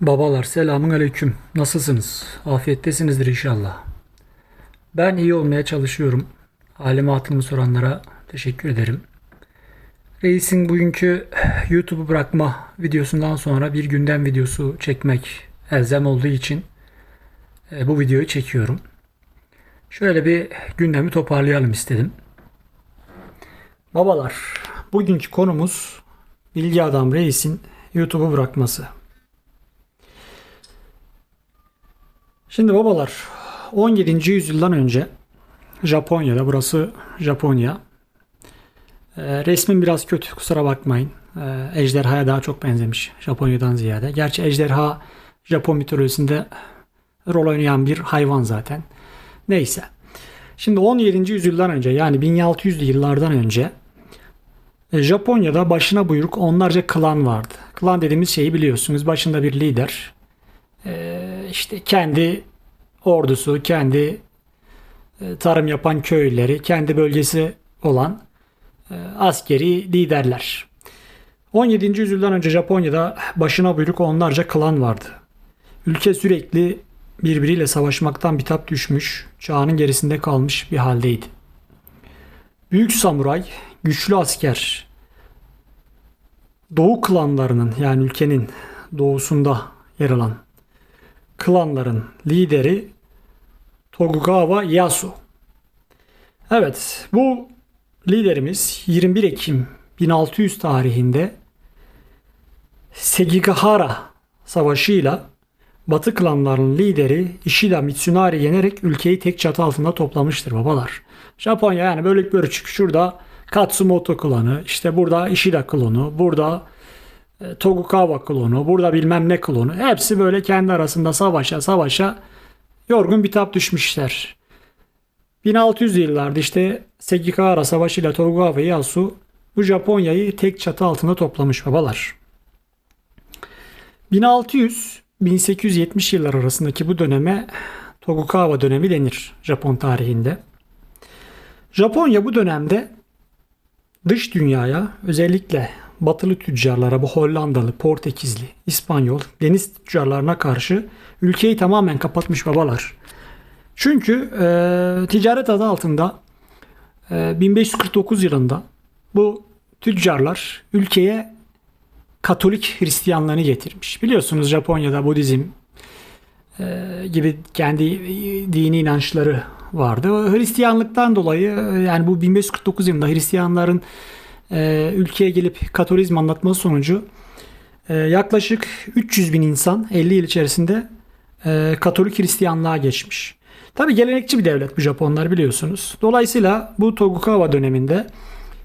Babalar selamun aleyküm. Nasılsınız? Afiyettesinizdir inşallah. Ben iyi olmaya çalışıyorum. Halime hatırımı soranlara teşekkür ederim. Reis'in bugünkü YouTube'u bırakma videosundan sonra bir gündem videosu çekmek elzem olduğu için e, bu videoyu çekiyorum. Şöyle bir gündemi toparlayalım istedim. Babalar, bugünkü konumuz Bilgi Adam Reis'in YouTube'u bırakması. Şimdi babalar 17. yüzyıldan önce Japonya'da burası Japonya. Ee, resmin biraz kötü kusura bakmayın. Ee, ejderhaya daha çok benzemiş Japonya'dan ziyade. Gerçi ejderha Japon mitolojisinde rol oynayan bir hayvan zaten. Neyse. Şimdi 17. yüzyıldan önce yani 1600'lü yıllardan önce e, Japonya'da başına buyruk onlarca klan vardı. Klan dediğimiz şeyi biliyorsunuz. Başında bir lider. Ee, işte kendi ordusu, kendi e, tarım yapan köyleri, kendi bölgesi olan e, askeri liderler. 17. yüzyıldan önce Japonya'da başına buyruk onlarca klan vardı. Ülke sürekli birbiriyle savaşmaktan bitap düşmüş, çağının gerisinde kalmış bir haldeydi. Büyük samuray, güçlü asker, Doğu klanlarının yani ülkenin doğusunda yer alan klanların lideri Tokugawa Ieyasu. Evet bu liderimiz 21 Ekim 1600 tarihinde Sekigahara Savaşı'yla Batı klanlarının lideri Ishida Mitsunari yenerek ülkeyi tek çatı altında toplamıştır babalar. Japonya yani bölük bölük şurada Katsumoto klanı, işte burada Ishida klonu, burada Tokugawa klonu, burada bilmem ne klonu. Hepsi böyle kendi arasında savaşa savaşa yorgun bitap düşmüşler. 1600 yıllarda işte Sekigahara Savaşı ile Tokugawa Ieyasu bu Japonya'yı tek çatı altında toplamış babalar. 1600-1870 yıllar arasındaki bu döneme Tokugawa dönemi denir Japon tarihinde. Japonya bu dönemde dış dünyaya özellikle batılı tüccarlara bu Hollandalı, Portekizli, İspanyol, deniz tüccarlarına karşı ülkeyi tamamen kapatmış babalar. Çünkü e, ticaret adı altında e, 1549 yılında bu tüccarlar ülkeye Katolik Hristiyanlığını getirmiş. Biliyorsunuz Japonya'da Budizm e, gibi kendi dini inançları vardı. Hristiyanlıktan dolayı yani bu 1549 yılında Hristiyanların e, ülkeye gelip Katolizm anlatması sonucu e, yaklaşık 300 bin insan 50 yıl içerisinde e, Katolik Hristiyanlığa geçmiş. Tabi gelenekçi bir devlet bu Japonlar biliyorsunuz. Dolayısıyla bu Tokugawa döneminde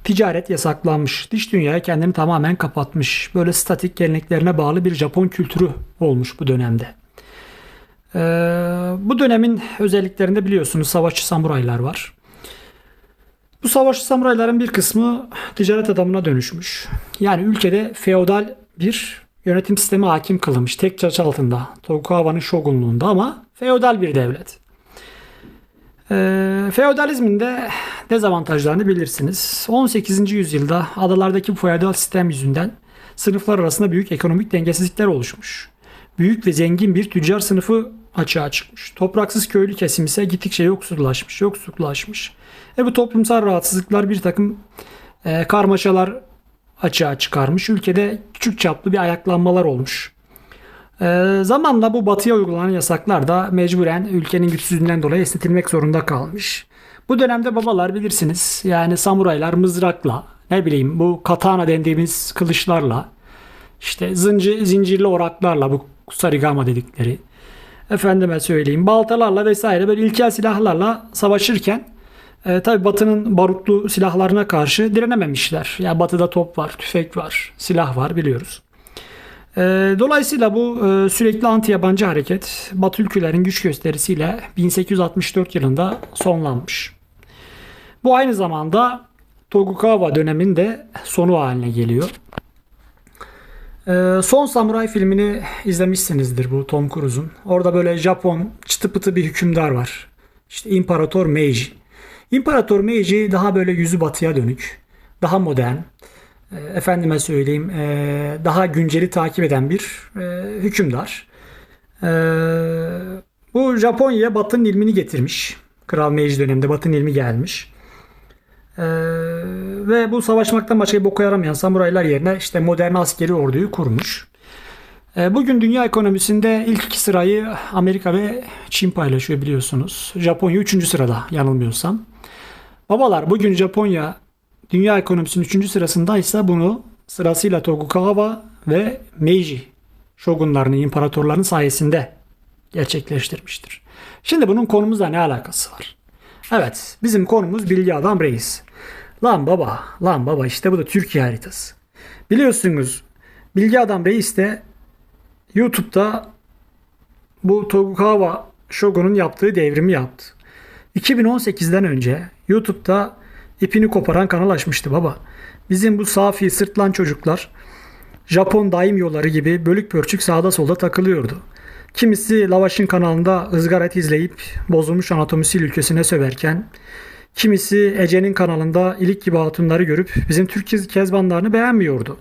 ticaret yasaklanmış. Dış dünyaya kendini tamamen kapatmış. Böyle statik geleneklerine bağlı bir Japon kültürü olmuş bu dönemde. Ee, bu dönemin özelliklerinde biliyorsunuz savaşçı samuraylar var. Bu savaşçı samurayların bir kısmı ticaret adamına dönüşmüş. Yani ülkede feodal bir yönetim sistemi hakim kılınmış. Tek çatı altında. Tokugawa'nın şogunluğunda ama feodal bir devlet. E, feodalizmin de dezavantajlarını bilirsiniz. 18. yüzyılda adalardaki feodal sistem yüzünden sınıflar arasında büyük ekonomik dengesizlikler oluşmuş. Büyük ve zengin bir tüccar sınıfı açığa çıkmış. Topraksız köylü kesim ise gittikçe yoksullaşmış, yoksullaşmış. E bu toplumsal rahatsızlıklar bir takım e, karmaşalar açığa çıkarmış. Ülkede küçük çaplı bir ayaklanmalar olmuş. E, zamanla bu batıya uygulanan yasaklar da mecburen ülkenin güçsüzlüğünden dolayı esnetilmek zorunda kalmış. Bu dönemde babalar bilirsiniz yani samuraylar mızrakla ne bileyim bu katana dendiğimiz kılıçlarla işte zincir, zincirli oraklarla bu sarigama dedikleri efendime söyleyeyim baltalarla vesaire böyle ilkel silahlarla savaşırken e, tabi Batı'nın barutlu silahlarına karşı direnememişler. Ya yani Batı'da top var, tüfek var, silah var biliyoruz. E, dolayısıyla bu e, sürekli anti yabancı hareket Batı ülkelerin güç gösterisiyle 1864 yılında sonlanmış. Bu aynı zamanda Tokugawa döneminde sonu haline geliyor. Ee, Son Samuray filmini izlemişsinizdir bu Tom Cruise'un. Orada böyle Japon çıtı pıtı bir hükümdar var. İşte İmparator Meiji. İmparator Meiji daha böyle yüzü batıya dönük, daha modern, e, efendime söyleyeyim e, daha günceli takip eden bir e, hükümdar. Bu Japonya'ya Batı'nın ilmini getirmiş. Kral Meiji döneminde Batı'nın ilmi gelmiş. E, ve bu savaşmaktan başka bir boka yaramayan samuraylar yerine işte modern askeri orduyu kurmuş. E, bugün dünya ekonomisinde ilk iki sırayı Amerika ve Çin paylaşıyor biliyorsunuz. Japonya 3. sırada yanılmıyorsam. Babalar bugün Japonya dünya ekonomisinin 3. sırasındaysa bunu sırasıyla Tokugawa ve Meiji şogunlarının, imparatorların sayesinde gerçekleştirmiştir. Şimdi bunun konumuzla ne alakası var? Evet, bizim konumuz Bilgi Adam Reis. Lan baba, lan baba işte bu da Türkiye haritası. Biliyorsunuz Bilgi Adam Reis de YouTube'da bu Tokugawa Shogun'un yaptığı devrimi yaptı. 2018'den önce YouTube'da ipini koparan kanal açmıştı baba. Bizim bu safi sırtlan çocuklar Japon daim yolları gibi bölük pörçük sağda solda takılıyordu. Kimisi Lavaş'ın kanalında ızgara izleyip bozulmuş anatomisiyle ülkesine söverken, kimisi Ece'nin kanalında ilik gibi hatunları görüp bizim Türk kezbanlarını beğenmiyordu.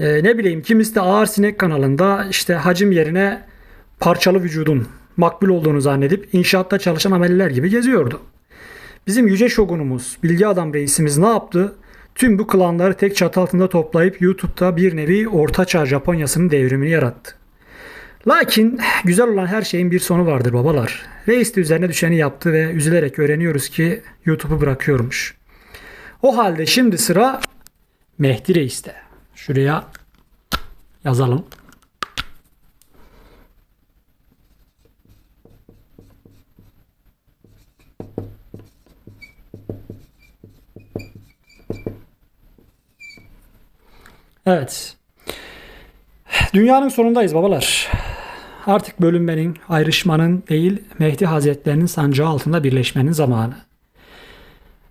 Ee, ne bileyim kimisi de Ağır Sinek kanalında işte hacim yerine parçalı vücudun makbul olduğunu zannedip inşaatta çalışan ameliler gibi geziyordu. Bizim yüce şogunumuz, bilgi adam reisimiz ne yaptı? Tüm bu klanları tek çatı altında toplayıp YouTube'da bir nevi ortaçağ Japonyası'nın devrimini yarattı. Lakin güzel olan her şeyin bir sonu vardır babalar. Reis de üzerine düşeni yaptı ve üzülerek öğreniyoruz ki YouTube'u bırakıyormuş. O halde şimdi sıra Mehdi Reis'te. Şuraya yazalım. Evet. Dünyanın sonundayız babalar. Artık bölünmenin, ayrışmanın değil Mehdi Hazretlerinin sancağı altında birleşmenin zamanı.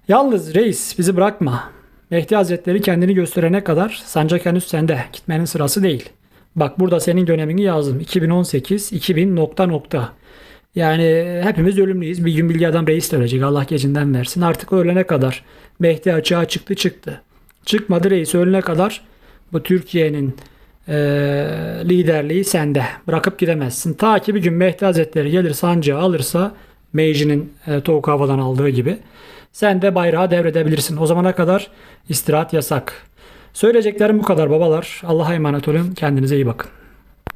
Yalnız reis bizi bırakma. Mehdi Hazretleri kendini gösterene kadar sancak henüz sende. Gitmenin sırası değil. Bak burada senin dönemini yazdım. 2018, 2000 nokta nokta. Yani hepimiz ölümlüyüz. Bir gün bilgi adam reis de ölecek. Allah gecinden versin. Artık ölene kadar Mehdi açığa çıktı çıktı. Çıkmadı reis ölene kadar bu Türkiye'nin e, liderliği sende. Bırakıp gidemezsin. Ta ki bir gün Mehdi Hazretleri gelir sancağı alırsa Meiji'nin e, Tokugawadan aldığı gibi sen de bayrağı devredebilirsin. O zamana kadar istirahat yasak. Söyleyeceklerim bu kadar babalar. Allah'a emanet olun. Kendinize iyi bakın.